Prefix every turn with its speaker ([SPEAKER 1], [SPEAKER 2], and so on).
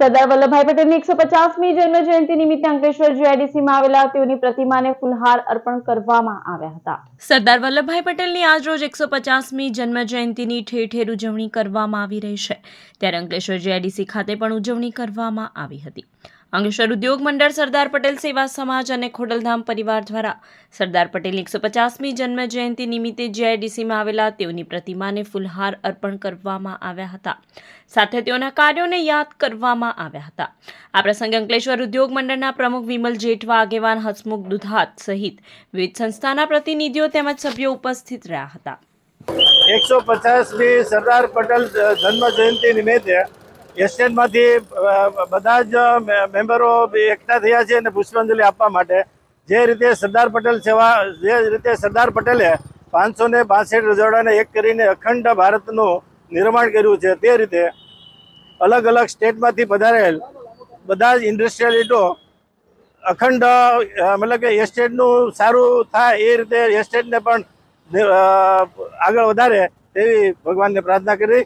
[SPEAKER 1] સરદાર વલ્લભભાઈ પટેલની એકસો પચાસમી જન્મ જયંતિ નિમિત્તે અંકલેશ્વર જીઆઈડીસીમાં આવેલા તેઓની પ્રતિમાને ફૂલહાર અર્પણ કરવામાં આવ્યા હતા. સરદાર વલ્લભભાઈ પટેલની આજ રોજ એકસો પચાસમી જન્મ જયંતિની ઠેર ઠેર ઉજવણી કરવામાં આવી રહી છે. ત્યારે અંકલેશ્વર જીઆઈડીસી ખાતે પણ ઉજવણી કરવામાં આવી હતી. અંકલેશ્વર ઉદ્યોગ મંડળ સરદાર પટેલ સેવા સમાજ અને ખોડલધામ પરિવાર દ્વારા સરદાર પટેલની એકસો પચાસમી જન્મ જયંતિ નિમિત્તે જીઆઈડીસીમાં આવેલા તેઓની પ્રતિમાને ફૂલહાર અર્પણ કરવામાં આવ્યા હતા. સાથે તેઓના કાર્યોને યાદ કરવામાં આવ્યા હતા. આ પ્રસંગે અંકલેશ્વર ઉદ્યોગ મંડળના પ્રમુખ વિમલ જેઠવા, આગેવાન હસમુખ દુધાત સહિત વિવિધ સંસ્થાના પ્રતિનિધિઓ તેમજ સભ્યો ઉપસ્થિત રહ્યા હતા.
[SPEAKER 2] એકસો પચાસમી સરદાર પટેલ જન્મ જયંતિ નિમિત્તે એશિયનમાંથી બધા જ મેમ્બરો એકઠા થયા છે અને પુષ્પાંજલિ આપવા માટે. જે રીતે સરદાર પટેલ સેવા, જે રીતે સરદાર પટેલે પાંચસો ને બાસઠ રજવાડાને એક કરીને અખંડ ભારતનું નિર્માણ કર્યું છે, તે રીતે અલગ અલગ સ્ટેટમાંથી પધારેલ બધા જ ઇન્ડસ્ટ્રીયલિસ્ટો અખંડ મતલબ કે એસ્ટેટનું સારું થાય એ રીતે એસ્ટેટને પણ આગળ વધારે તેવી ભગવાનને પ્રાર્થના કરી.